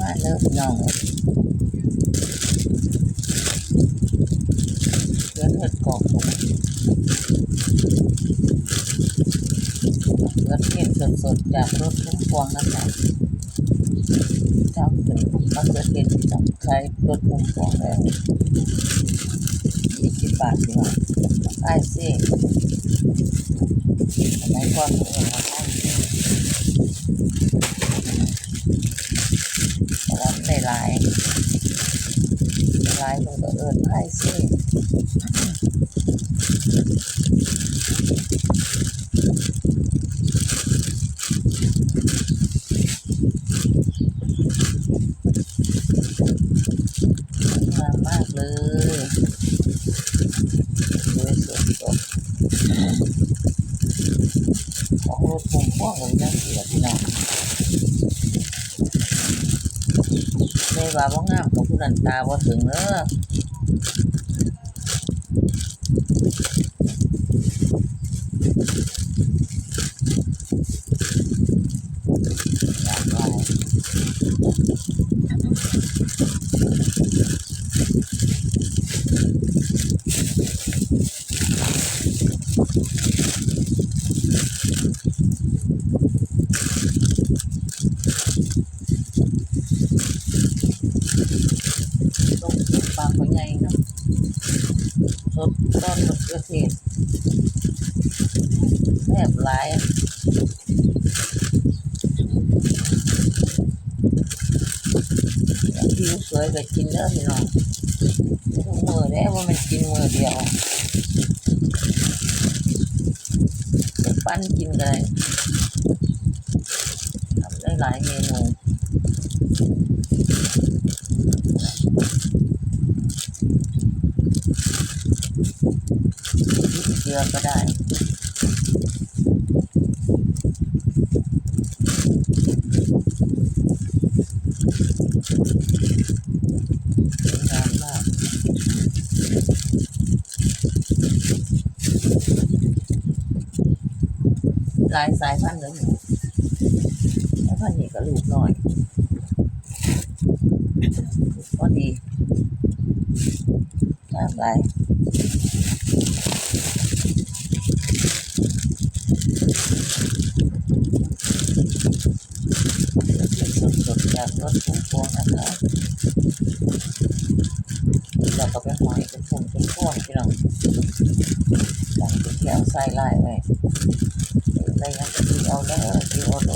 มาเลิกน้องเลือดเลือดกอกผมเลือดเห็ดสดๆ จากรถพุ่มพวงนะคะจ้าเป็นมะเขือเทศที่ต้องใช้รถพุ่มพวงแล้วยี่สิบบาทดีกว่าไอ้ซี่ทำไมก่อนเออมาไอ้ซี่แต่ว่าไม่ หลายหลายคนก็เอินไอ้ซี่งามมากเลยสวยสดสดของรถพุ่มพวงเลยนะเสียพี่น้อง เลยว่าว่างามของผู้นันตาว่าถึงเนอะอยากได้ต้องสุดปากเป็นไงเนาะ สดต้นมะเขือเทศแซ่บหลายผิวสวยก็กินเด้อพี่น้องทุกมือได้ว่ามันกินมือเดียวจะปั้นกินกันเลยทำได้หลายเมนู ลือก็ได้สวยงามมากลายสายพันธุ์เลยหนูสายพันธุ์นี้ก็ลูกน้อยก็ดีงามหลาย สดๆจากรถพุ่มพวงนะคะเราก็ไปหอยเป็นผงเป็นพวงพี่น้องสั่งเป็นแก้วใส่ลาไว้ได้ยังจะกินเอาได้กินเอาโด